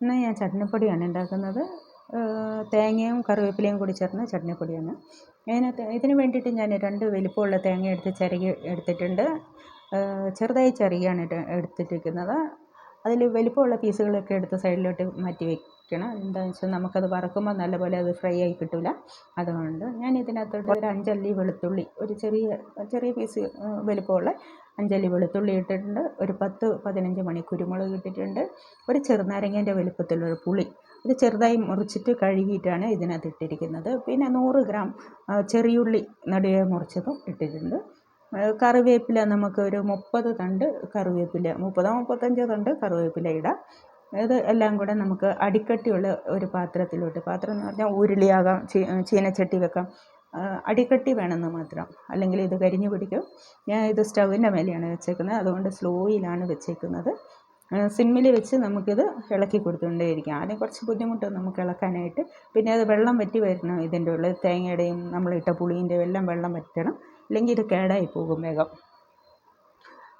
ഇന്ന് ഞാൻ ചട്നിപ്പൊടിയാണ് ഉണ്ടാക്കുന്നത്. തേങ്ങയും കറിവേപ്പിലയും കൂടി ചേർന്ന ചട്നിപ്പൊടിയാണ്. അതിനകത്ത് ഇതിന് വേണ്ടിയിട്ട് ഞാൻ രണ്ട് വലിപ്പമുള്ള തേങ്ങ എടുത്ത് ചിരകി എടുത്തിട്ടുണ്ട്. ചെറുതായി ചിരകിയാണ് എടുത്തിട്ടിരിക്കുന്നത്. അതിൽ വലിപ്പമുള്ള പീസുകളൊക്കെ എടുത്ത് സൈഡിലോട്ട് മാറ്റി വയ്ക്കണം എന്താണെന്ന് വെച്ചാൽ നമുക്കത് വറക്കുമ്പോൾ നല്ലപോലെ അത് ഫ്രൈ ആയി കിട്ടില്ല അതുകൊണ്ട് ഞാൻ ഇതിനകത്തോട്ട് ഒരു അഞ്ചല്ലി വെളുത്തുള്ളി ഒരു ചെറിയ ചെറിയ പീസ് വലിപ്പമുള്ള അഞ്ചല്ലി വെളുത്തുള്ളി ഇട്ടിട്ടുണ്ട്. ഒരു പത്ത് പതിനഞ്ച് മണി കുരുമുളക് ഇട്ടിട്ടുണ്ട്. ഒരു ചെറുനാരങ്ങേന്റെ വലുപ്പത്തിലുള്ള പുളി. ഇത് ചെറുതായി മുറിച്ചിട്ട് കഴുകിയിട്ടാണ് ഇതിനകത്ത് ഇട്ടിരിക്കുന്നത്. പിന്നെ നൂറ് ഗ്രാം ചെറിയുള്ളി നടുവേ മുറിച്ചതും ഇട്ടിട്ടുണ്ട്. കറിവേപ്പില നമുക്ക് ഒരു മുപ്പത് തണ്ട് കറിവേപ്പില മുപ്പതോ മുപ്പത്തഞ്ചോ തണ്ട് കറിവേപ്പില ഇടാം. ഇത് എല്ലാം കൂടെ നമുക്ക് അടിക്കട്ടിയുള്ള ഒരു പാത്രത്തിലോട്ട് പാത്രം എന്ന് പറഞ്ഞാൽ ഉരുളിയാകാം ചീനച്ചട്ടി വെക്കാം. അടിക്കട്ടി വേണമെന്ന് മാത്രം. അല്ലെങ്കിൽ ഇത് കരിഞ്ഞു പിടിക്കും. ഞാൻ ഇത് സ്റ്റൗവിന്റെ മേലെയാണ് വെച്ചേക്കുന്നത്. അതുകൊണ്ട് സ്ലോയിലാണ് വെച്ചേക്കുന്നത്. സിമ്മിൽ വെച്ച് നമുക്കിത് ഇളക്കി കൊടുത്തുകൊണ്ടേയിരിക്കാം. ആദ്യം കുറച്ച് ബുദ്ധിമുട്ട് നമുക്ക് ഇളക്കാനായിട്ട്. പിന്നെ അത് വെള്ളം വറ്റി വരണം ഇതിന്റെ ഉള്ളിൽ. തേങ്ങയുടെയും നമ്മളിട്ട പുളിന്റെയും എല്ലാം വെള്ളം വറ്റണം. അല്ലെങ്കിൽ ഇത് കേടായി പോകും വേഗം.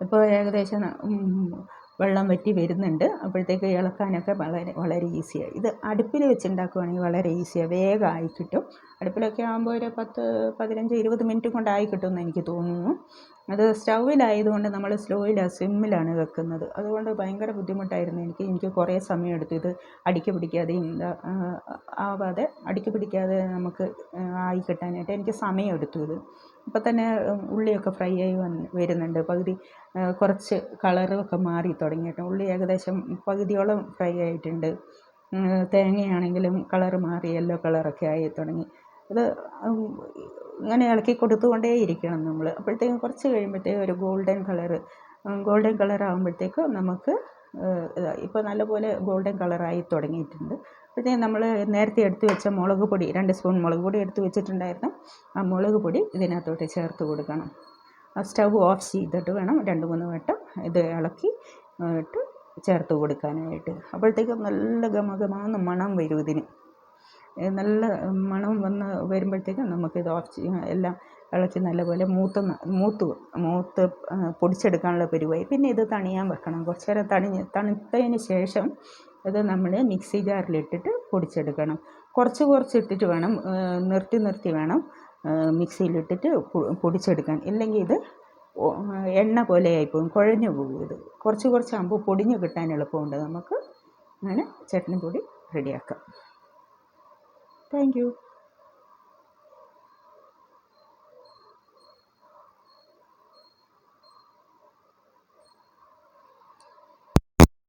ഇപ്പോൾ ഏകദേശം വെള്ളം വറ്റി വരുന്നുണ്ട്. അപ്പോഴത്തേക്ക് ഇളക്കാനൊക്കെ വളരെ വളരെ ഈസിയാണ് ഇത് അടുപ്പിൽ വെച്ചുണ്ടാക്കുകയാണെങ്കിൽ വളരെ ഈസിയാണ് വേഗമായി കിട്ടും. അടുപ്പിലൊക്കെ ആകുമ്പോൾ ഒരു പത്ത് പതിനഞ്ച് ഇരുപത് മിനിറ്റ് കൊണ്ടായി കിട്ടുമെന്ന് എനിക്ക് തോന്നുന്നു. അത് സ്റ്റൗവിലായതുകൊണ്ട് നമ്മൾ സ്ലോയിലാണ് സിമ്മിലാണ് വെക്കുന്നത്. അതുകൊണ്ട് ഭയങ്കര ബുദ്ധിമുട്ടായിരുന്നു എനിക്ക്. എനിക്ക് കുറേ സമയം എടുത്തു. ഇത് അടിക്ക് പിടിക്കാതെയും ആവാതെ അടിക്ക് പിടിക്കാതെ നമുക്ക് ആയി കിട്ടാനായിട്ട് എനിക്ക് സമയം എടുത്തു ഇത്. ഇപ്പം തന്നെ ഉള്ളിയൊക്കെ ഫ്രൈ ആയി വന്ന് വരുന്നുണ്ട്. പകുതി കുറച്ച് കളറൊക്കെ മാറി തുടങ്ങിയിട്ട് ഉള്ളി ഏകദേശം പകുതിയോളം ഫ്രൈ ആയിട്ടുണ്ട്. തേങ്ങയാണെങ്കിലും കളറ് മാറി യെല്ലോ കളറൊക്കെ ആയി തുടങ്ങി. ഇത് ഇങ്ങനെ ഇളക്കി കൊടുത്തുകൊണ്ടേ ഇരിക്കണം നമ്മൾ അപ്പോഴത്തേക്കും കുറച്ച് കഴിയുമ്പോഴത്തേക്കും ഒരു ഗോൾഡൻ കളറ് ഗോൾഡൻ കളർ ആകുമ്പോഴത്തേക്ക് നമുക്ക് ഇപ്പോൾ നല്ലപോലെ ഗോൾഡൻ കളറായി തുടങ്ങിയിട്ടുണ്ട്. അപ്പോഴത്തേക്കും നമ്മൾ നേരത്തെ എടുത്ത് വെച്ച മുളക് പൊടി രണ്ട് സ്പൂൺ മുളക് പൊടി എടുത്ത് വെച്ചിട്ടുണ്ടായിരുന്നു. ആ മുളക് പൊടി ഇതിനകത്തോട്ട് ചേർത്ത് കൊടുക്കണം. ആ സ്റ്റൗ ഓഫ് ചെയ്തിട്ട് വേണം രണ്ട് മൂന്ന് വട്ടം ഇത് ഇളക്കി ഇട്ട് ചേർത്ത് കൊടുക്കാനായിട്ട്. അപ്പോഴത്തേക്കും നല്ല ഗമഗമാന്ന് മണം വരും ഇതിന്. നല്ല മണം വന്ന് വരുമ്പോഴത്തേക്കും നമുക്കിത് ഓഫ് ചെയ്യാം എല്ലാം ഇളക്കി നല്ലപോലെ മൂത്ത് മൂത്ത് മൂത്ത് പൊടിച്ചെടുക്കാനുള്ള പരിപാടി പിന്നെ ഇത് തണിയാൻ വെക്കണം. കുറച്ച് നേരം തണിഞ്ഞ് തണുത്തതിന് ശേഷം ഇത് നമ്മൾ മിക്സി ജാറിലിട്ടിട്ട് പൊടിച്ചെടുക്കണം. കുറച്ച് കുറച്ച് ഇട്ടിട്ട് വേണം നിർത്തി നിർത്തി വേണം മിക്സിയിലിട്ടിട്ട് പൊടിച്ചെടുക്കാൻ. ഇല്ലെങ്കിൽ ഇത് എണ്ണ പോലെ ആയിപ്പോകും കുഴഞ്ഞു പോകും ഇത്. കുറച്ച് കുറച്ചാകുമ്പോൾ പൊടിഞ്ഞ് കിട്ടാൻ എളുപ്പമുണ്ട്. നമുക്ക് അങ്ങനെ ചട്നി പൊടി റെഡിയാക്കാം. Thank you